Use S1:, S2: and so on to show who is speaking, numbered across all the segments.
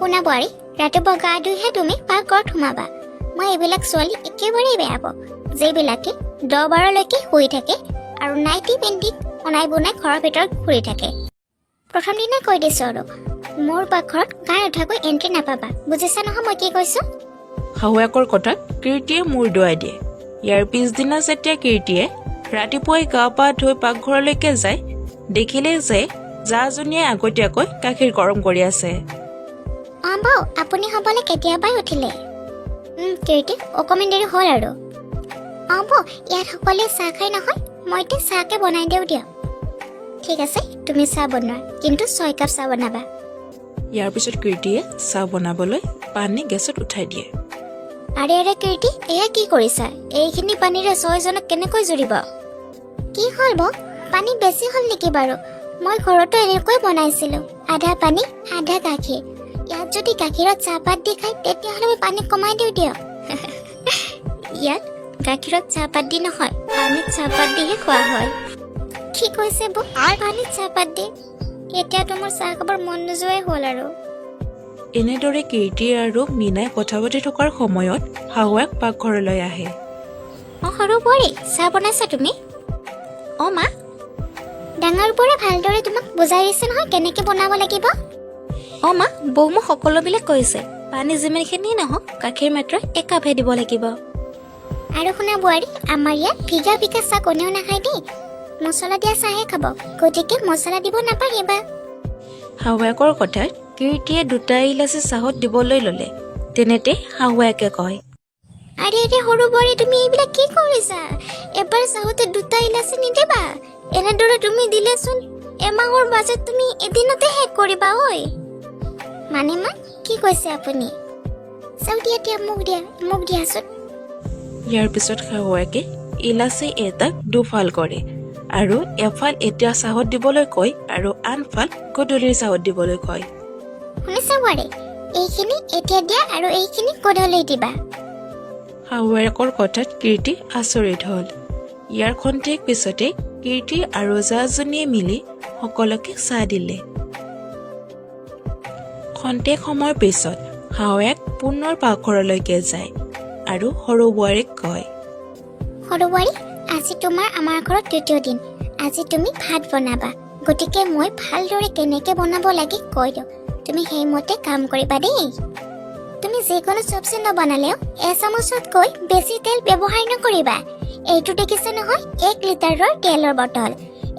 S1: শুনা বোৱাৰী ৰাতিপুৱা গা ধুইহে তুমি পাকঘৰত সোমাবা। মই এইবিলাক ছোৱালী একেবাৰেই বেয়া পাওঁ যিবিলাকে দহ বাৰলৈকে শুই থাকে আৰু নাইটি পিন্ধি অনাই বনাই ঘৰৰ ভিতৰত ঘূৰি থাকে। প্ৰথম দিনাই কৈ দিছোঁ আৰু মোৰ পাকঘৰত গা নুঠাকৈ এণ্ট্ৰি নাপাবা বুজিছা নহয় মই কি কৈছোঁ?
S2: শাহুৱেকৰ কথাত কীৰ্তিয়ে মূৰ দোৱাই দিয়ে। ইয়াৰ পিছদিনা যেতিয়া কীৰ্তিয়ে ৰাতিপুৱাই গা পা ধুই পাকঘৰলৈকে যায় দেখিলে যে জাজনীয়ে আগতীয়াকৈ গাখীৰ গৰম কৰি আছে।
S1: অঁ বৌ আপুনি হ'বলৈ কেতিয়াবাই উঠিলে। কীৰ্তি অকণমান দেৰি হ'ল আৰু। অঁ বৌ ইয়াত সকলোৱে চাহ খাই নহয়? মই এতিয়া চাহকে বনাই দিওঁ দিয়ক। ঠিক আছে তুমি চাহ বনোৱা কিন্তু ছয় কাপ চাহ বনাবা।
S2: ইয়াৰ পিছত কীৰ্তিয়ে চাহ বনাবলৈ পানী গেছত উঠাই দিয়ে।
S1: আৰে আৰে কীৰ্তি এয়া কি কৰিছা? এইখিনি পানীৰে ছয়জনক কেনেকৈ জুৰিব? কি হ'ল বৌ? পানী বেছি হ'ল নেকি বাৰু? মই ঘৰতো এনেকৈ বনাইছিলোঁ। আধা পানী আধা গাখীৰ। যদি গাখীৰত চাহপাত দি খায় তেতিয়াহ'লে মই পানী কমাই দিওঁ দিয়ক। ইয়াত গাখীৰত চাহপাত দি নহয় পানীত চাহপাত দিহে খোৱা হয়। কি কৈছে বৌ? পানীত চাহপাত দি? এতিয়াতো মোৰ চাহ খাবৰ মন নোযোৱাই হ'ল আৰু।
S2: এনেদৰে কীৰ্তি আৰু মীনাই কথা পাতি থকাৰ সময়ত শাহুৱেক পাকঘৰলৈ আহে।
S1: অঁ সৰু বোৱাৰী চাহ বনাইছা তুমি? অঁ মা। ডাঙৰবোৰে ভালদৰে তোমাক বুজাই দিছে নহয় কেনেকৈ বনাব লাগিব?
S3: অঁ মা বৌ মোক সকলোবিলাক কৈছে। পানী যিমানখিনি নহওক গাখীৰ মাত্ৰ একাপহে দিব লাগিব।
S1: আৰু শুনা বোৱাৰী আমাৰ ইয়াত ভিগা ভিগা চাহ কোনেও নাখায় দেই। মছলা দিয়া চাহে খাব গতিকে মছলা দিব নাপাৰিবা
S2: শাহুৱেকৰ কথাত কীৰ্তিয়ে দুটা ইলাচি চাহত দিবলৈ ল'লে। তেনেতে শাহুৱেকে কয়
S1: আৰে আৰে সৰু বোৱাৰী তুমি এইবিলাক কি কৰিছা? এবাৰ চাহতে দুটা ইলাচি নিদিবা। এনেদৰে তুমি দিলেচোন এমাহৰ বাজেট তুমি এদিনতে শেষ কৰিবা ঐ। মানে মা কি কৈছে আপুনি? চাওঁ দিয়া দিয়া মোক দিয়া মোক দিয়াচোন।
S2: ইয়াৰ পিছত শাহুৱেকে ইলাচি এটাক দুফাল কৰে আৰু এফাল এতিয়া চাহত দিবলৈ কয় আৰু আনফাল গধূলিৰ চাহত দিবলৈ কয়।
S1: শুনিছা বোৱাৰী এইখিনি এতিয়া দিয়া আৰু এইখিনি গধূলি দিবা।
S2: শাহুৱেকৰ কথাত কীৰ্তি আচৰিত হ'ল। ইয়াৰ খন্তেক পিছতে কীৰ্তি আৰু জাজনীয়ে মিলি সকলোকে চাহ দিলে। খন্তেক সময়ৰ পিছত শাহুৱেক পুনৰ পাকঘৰলৈকে যায় আৰু সৰু বোৱাৰীক কয়
S1: সৰু বোৱাৰী আজি তোমাৰ আমাৰ ঘৰত তৃতীয় দিন। আজি তুমি ভাত বনাবা। গতিকে মই ভালদৰে কেনেকৈ বনাব লাগে কৈ দিওঁ। তুমি সেইমতে কাম কৰিবা দেই। তুমি যিকোনো চব্জি নবনালেও এচামুচতকৈ বেছি তেল ব্যৱহাৰ নকৰিবা। এইটো দেখিছে নহয় এক লিটাৰৰ তেলৰ বটল।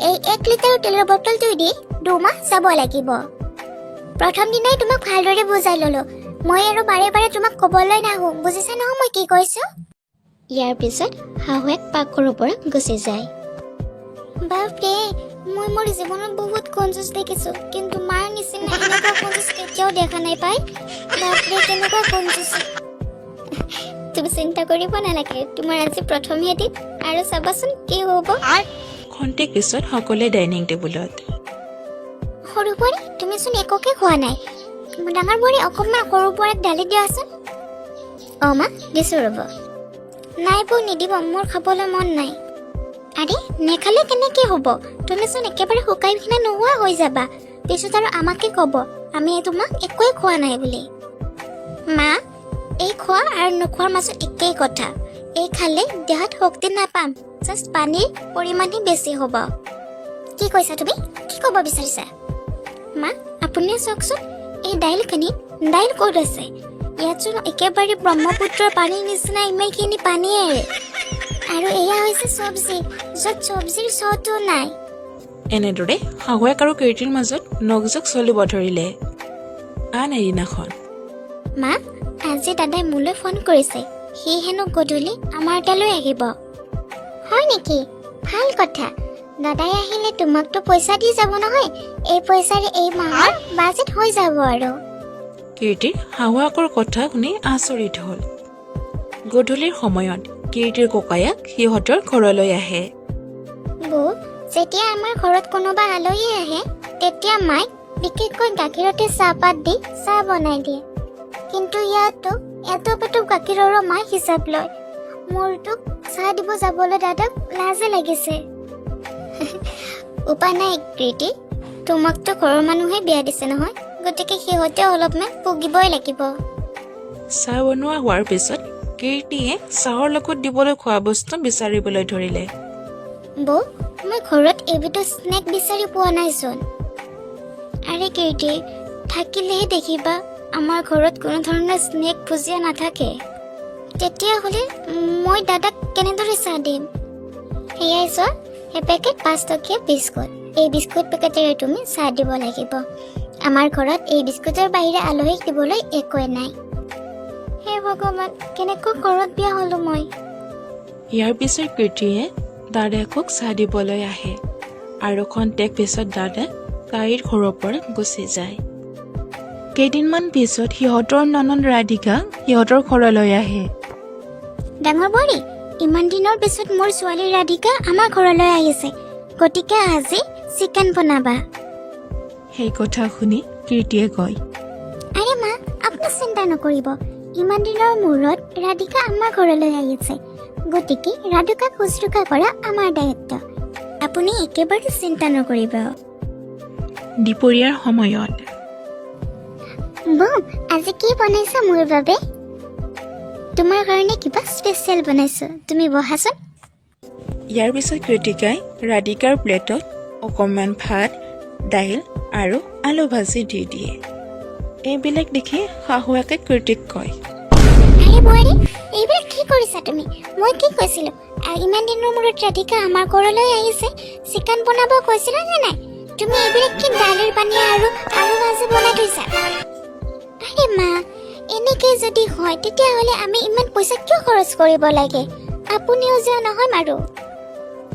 S1: এই এক লিটাৰ তেলৰ বটলটো দি দুমাহ যাব লাগিব। প্ৰথম দিনাই তোমাক ভালদৰে বুজাই ল'লো। মই আৰু বাৰে বাৰে তোমাক ক'বলৈ নাহো। বুজিছা নহয় মই কি কৈছোঁ? ইয়াৰ পিছত শাহুৱেক পাকঘৰৰ পৰা গুচি যায়। বাপৰে মই মোৰ জীৱনত বহুত কঞ্জুচ দেখিছোঁ। কিন্তু মাৰ নিচিনা এনেকুৱা কঞ্জুচ কেতিয়াও দেখা নাই পাই বাপৰে কেনেকুৱা কঞ্জুচ তুমি চিন্তা কৰিব নালাগে। তোমাৰ আজি প্ৰথমহে দিন। আৰু চাবাচোন কি হ'ব।
S2: খন্তেক পিছত সকলোৱে ডাইনিং টেবুলত।
S1: সৰু বোৱাৰী তুমিচোন একোকে খোৱা নাই। ডাঙৰ বোৱাৰী অকণমান সৰু বোৱাৰীক দালি দিয়াচোন। অঁ মা দিছোঁ ৰ'ব। নাই বৌ নিদিব মোৰ খাবলৈ মন নাই। আৰে নেখালে কেনেকৈ হ'ব? তুমিচোন একেবাৰে শুকাই পিনে নোহোৱা হৈ যাবা। পিছত আৰু আমাকে ক'ব আমি তোমাক একোৱে খোৱা নাই বুলি। মা এই খোৱা আৰু নোখোৱাৰ মাজত একেই কথা। এই খালে দেহত শক্তি নাপাম জাষ্ট পানীৰ পৰিমাণহে বেছি হ'ব। কি কৈছা তুমি? কি ক'ব বিচাৰিছা? মা আপুনিও চাওকচোন এই দাইলখিনি দাইল ক'ত আছে? ইয়াতচোন একেবাৰে ব্ৰহ্মপুত্ৰৰ পানীৰ নিচিনা ইমানখিনি পানী এৰে আৰু এয়া হৈছে চব্জি য'ত চব্জিৰ চটো নাই।
S2: এনেদৰে শাহুৱেক আৰু কীৰ্তিৰ মাজত নখজোক চলিব ধৰিলে। আন এদিনাখন।
S1: মা আজি দাদাই মোলৈ ফোন কৰিছে। সি হেনো গধূলি আমাৰ তালৈ আহিব। হয় নেকি? ভাল কথা। দাদাই আহিলে তোমাকতো পইচা দি যাব নহয়। এই পইচাৰে এই মাহৰ বাজেট হৈ যাব আৰু।
S2: কীৰ্তিৰ শাহুৱেকৰ কথা শুনি আচৰিত হ'ল। গধূলিৰ সময়ত কীৰ্তিৰ ককায়েক সিহঁতৰ ঘৰলৈ আহে।
S1: বৌ যেতিয়া আমাৰ ঘৰত কোনোবা আলহী আহে তেতিয়া মাইক বিশেষকৈ গাখীৰতে চাহপাত দি চাহ বনাই দিয়ে। কিন্তু ইয়াততো এটপ এটপ গাখীৰৰো মাই হিচাপ লয়। মোৰতো চাহ দিব যাবলৈ দাদাক লাজে লাগিছে। উপায় নাই কৃতি। তোমাকতো ঘৰৰ মানুহে বিয়া দিছে নহয়। গতিকে সিহঁতে অলপমান ভুগিবই লাগিব।
S2: চাহ বনোৱা হোৱাৰ পিছত কীৰ্তিয়ে চাহৰ লগত দিবলৈ খোৱা বস্তু বিচাৰিবলৈ ধৰিলে।
S1: বৌ মই ঘৰত এইবিধৰ স্নেক বিচাৰি পোৱা নাইচোন আৰে কীৰ্তি থাকিলেহে দেখিবা আমাৰ ঘৰত কোনো ধৰণৰ স্নেক ভুজিয়া নাথাকে। তেতিয়াহ'লে মই দাদাক কেনেদৰে চাহ দিম? সেয়াই চোৱা। এপেকেট পাঁচ টকীয়া বিস্কুট। এই বিস্কুট পেকেটেৰে তুমি চাহ দিব লাগিব। আমাৰ ঘৰত এই বিস্কুটৰ বাহিৰে আলহীক দিবলৈ একোৱে নাই। হে ভগৱান কেনেকৈ ঘৰত বিয়া হ'লো মই?
S2: ইয়াৰ পিছত কীৰ্তিয়ে দাদাকক চাহ দিবলৈ আহে আৰু খন্তেক পিছত দাদা গাড়ীৰ ঘৰৰ পৰা গুচি যায়। কেইদিনমান পিছত সিহঁতৰ ননন ৰাধিকা সিহঁতৰ ঘৰলৈ আহে।
S1: ডাঙৰ বোৱাৰী ইমান দিনৰ পিছত মোৰ ছোৱালী ৰাধিকা আমাৰ ঘৰলৈ আহিছে গতিকে আজি চিকেন বনাবা।
S2: সেই কথা শুনি কীৰ্তিয়ে কয়
S1: আৰে মা আপুনি চিন্তা নকৰিব। ইমান দিনৰ মূৰত ৰাধিকা আমাৰ ঘৰলৈ আহিছে গতিকে ৰাধিকাক শুশ্ৰূষা কৰা আমাৰ দায়িত্ব। আপুনি একেবাৰে চিন্তা নকৰিব।
S2: দুপৰীয়াৰ সময়ত।
S1: বৌ আজি কি বনাইছা মোৰ বাবে? তোমাৰ কাৰণে কিবা স্পেচিয়েল বনাইছো। তুমি বহাচোন।
S2: ইয়াৰ পিছত কৃতিকাই ৰাধিকাৰ প্লেটত অকণমান ভাত দাইল আৰু আলু ভাজি দি দিয়ে। এইবিলাক দেখি শাহুৱেকে কৃতিক কয়।
S1: আৰে বোৱাৰী এইবিলাক কি কৰিছা তুমি? মই কি কৈছিলো? ইমান দিনৰ মূৰত ৰাধিকা আমাৰ ঘৰলৈ আহিছে। চিকেন বনাব কৈছিলা নে নাই? তুমি এইবিলাক কি দালিৰ পানী আৰু আলু ভাজি বনাই থৈছা? আৰে মা এনেকে যদি হয় তেতিয়াহ'লে আমি ইমান পইচা কিয় খৰচ কৰিব লাগে? আপুনিও যে নহয় মাৰো।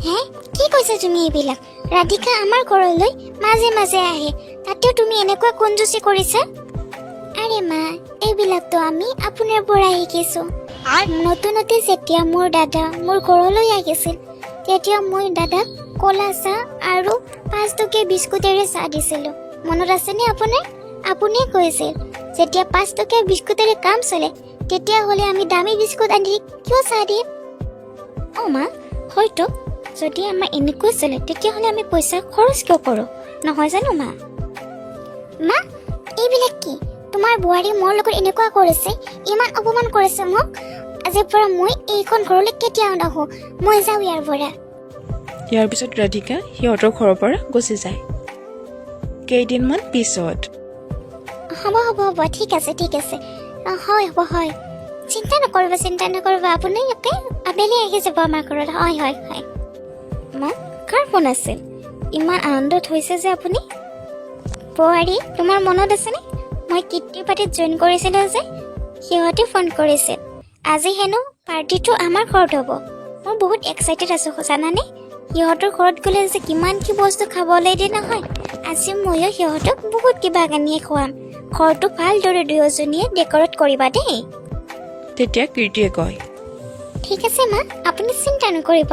S1: হে কি কৈছা তুমি এইবিলাক? ৰাধিকা আমাৰ ঘৰলৈ মাজে মাজে আহে। তাতেও তুমি এনেকুৱা কঞ্জুচি কৰিছা? আৰে মা এইবিলাকতো আমি আপোনাৰ পৰা শিকিছো নতুনতে যেতিয়া মোৰ দাদা মোৰ ঘৰলৈ আহিছিল তেতিয়া মই দাদাক কলা চাহ আৰু পাঁচ টকীয়া বিস্কুটেৰে চাহ দিছিলোঁ। মনত আছেনে আপোনাৰ? আপুনিয়ে কৈছিল যেতিয়া পাঁচ টকীয়া বিস্কুটেৰে কাম চলে তেতিয়াহ'লে আমি দামী বিস্কুট আনি কিয় চাহ দিম? অঁ, মা, হয়তো। যদি আমাৰ এনেকৈ চলে, তেতিয়াহ'লে আমি পইচা খৰচ কিয় কৰোঁ? নহয় জানো, মা? মা, এইবিলাক কি? তোমাৰ বোৱাৰী মোৰ লগত এনেকুৱা কৰিছে, ইমান অপমান কৰিছে মোক? আজিৰ পৰা মই এইখন ঘৰলৈ কেতিয়াও নাহোঁ মই যাওঁ ইয়াৰ পৰা।
S2: ইয়াৰ পিছত ৰাধিকা সিহঁতৰ ঘৰৰ পৰা গুচি যায়। কেইদিনমান পিছত।
S1: হ'ব হ'ব হ'ব, ঠিক আছে ঠিক আছে। হয়, হ'ব, হয়। চিন্তা নকৰিব চিন্তা নকৰিব আপোনালোকে আবেলি আহি যাব আমাৰ ঘৰত। হয় হয় হয়। মা, কাৰ ফোন আছিল? ইমান আনন্দত হৈছে যে আপুনি? বোৱাৰী, তোমাৰ মনত আছেনে? মই কীৰ্তি পাৰ্টিত জইন কৰিছিলোঁ যে, সিহঁতে ফোন কৰিছিল। আজি হেনো পাৰ্টিটো আমাৰ ঘৰত হ'ব। মই বহুত এক্সাইটেড আছোঁ, জানানে? সিহঁতৰ ঘৰত গ'লে যে কিমান কি বস্তু খাবলৈ দিয়ে নহয়। আজি ময়ো সিহঁতক বহুত কিবা কানিয়ে খুৱাম। ঘৰটো ভালদৰে দুয়োজনীয়ে ডেক'ৰেট কৰিবা দেই।
S2: তেতিয়া কীৰ্তিয়ে কয়।
S1: ঠিক আছে মা আপুনি চিন্তা নকৰিব।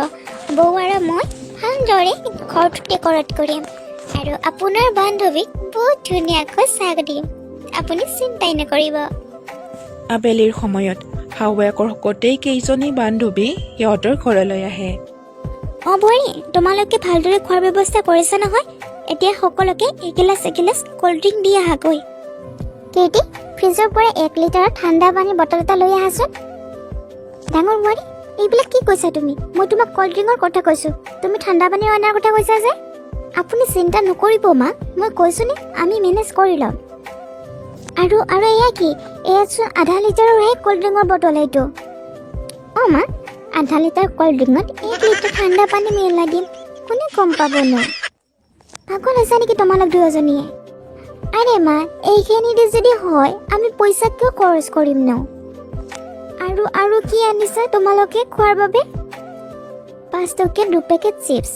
S1: বৌ আৰু মই ভালদৰে ঘৰটো ডেক'ৰেট কৰিম। আৰু আপোনাৰ বান্ধৱীক বহুত ধুনীয়াকৈ চাহ দিম। আপুনি চিন্তাই নকৰিব।
S2: আবেলিৰ সময়ত শাহুৱেকৰ গোটেই বান্ধৱী সিহঁতৰ ঘৰলৈ আহে।
S1: অঁ বোৱাৰী তোমালোকে ভালদৰে খোৱাৰ ব্যৱস্থা কৰিছা নহয়? এতিয়া সকলোকে এগিলাচ এগিলাচ ক'ল্ড ড্ৰিংক দি আহাগৈ। কেইটি ফ্ৰিজৰ পৰা এক লিটাৰৰ ঠাণ্ডা পানীৰ বটল এটা লৈ আহাচোন। ডাঙৰ বোৱাৰী, এইবিলাক কি কৈছা তুমি? মই তোমাক ক'ল্ড ড্ৰিংকৰ কথা কৈছোঁ। তুমি ঠাণ্ডা পানী অনাৰ কথা কৈছা যে। আপুনি চিন্তা নকৰিব, মা। মই কৈছোঁনে আমি মেনেজ কৰি ল'ম। আৰু আৰু এয়া কি? এয়াচোন আধা লিটাৰৰহে ক'ল্ড ড্ৰিংকৰ বটল এইটো। অঁ, মা। আধা লিটাৰ ক'ল্ড ড্ৰিংকত এক লিটাৰ ঠাণ্ডা পানী মিলাই দিম। কোনে গম পাবনো পাগল হৈছে নেকি তোমালোক দুয়োজনীয়ে। আৰে মা, এইখিনি যদি হয়, আমি পইচা কিয় খৰচ কৰিম ন? আৰু আৰু কি আনিছা তোমালোকে খোৱাৰ বাবে? পাঁচ টকীয়া দুপেকেট চিপছ।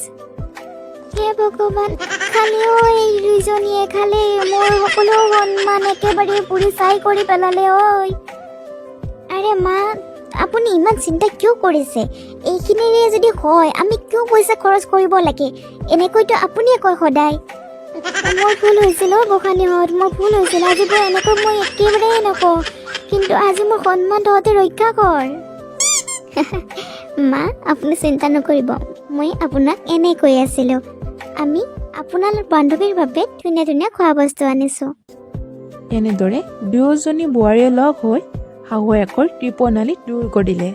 S1: হে ভগৱান, খালেও এই দুইজনীয়ে খালে, মোৰ সকলো সন্মান একেবাৰে পুৰি চাই কৰি পেলালে ঐ। আৰে মা আপুনি ইমান চিন্তা কিয় কৰিছে? এইখিনিৰে যদি হয় আমি কিয় পইচা খৰচ কৰিব লাগে? এনেকৈতো আপুনিয়ে কয় সদায়। মোৰ ভুল হৈছিল অ' গোসাঁনীহঁত, মোৰ ভুল হৈছিল। আজিৰ পৰা এনেকৈ মই একেবাৰে নকওঁ। কিন্তু আজি মোৰ সন্মান তহঁতে ৰক্ষা কৰ। মা, আপুনি চিন্তা নকৰিব। মই আপোনাক এনেই কৈ আছিলোঁ। আমি আপোনাৰ বান্ধৱীৰ বাবে ধুনীয়া ধুনীয়া খোৱা বস্তু আনিছোঁ।
S2: এনেদৰে দুয়োজনী বোৱাৰীয়ে লগ হৈ শাহুৱেকৰ কৃপণালী দূৰ কৰিলে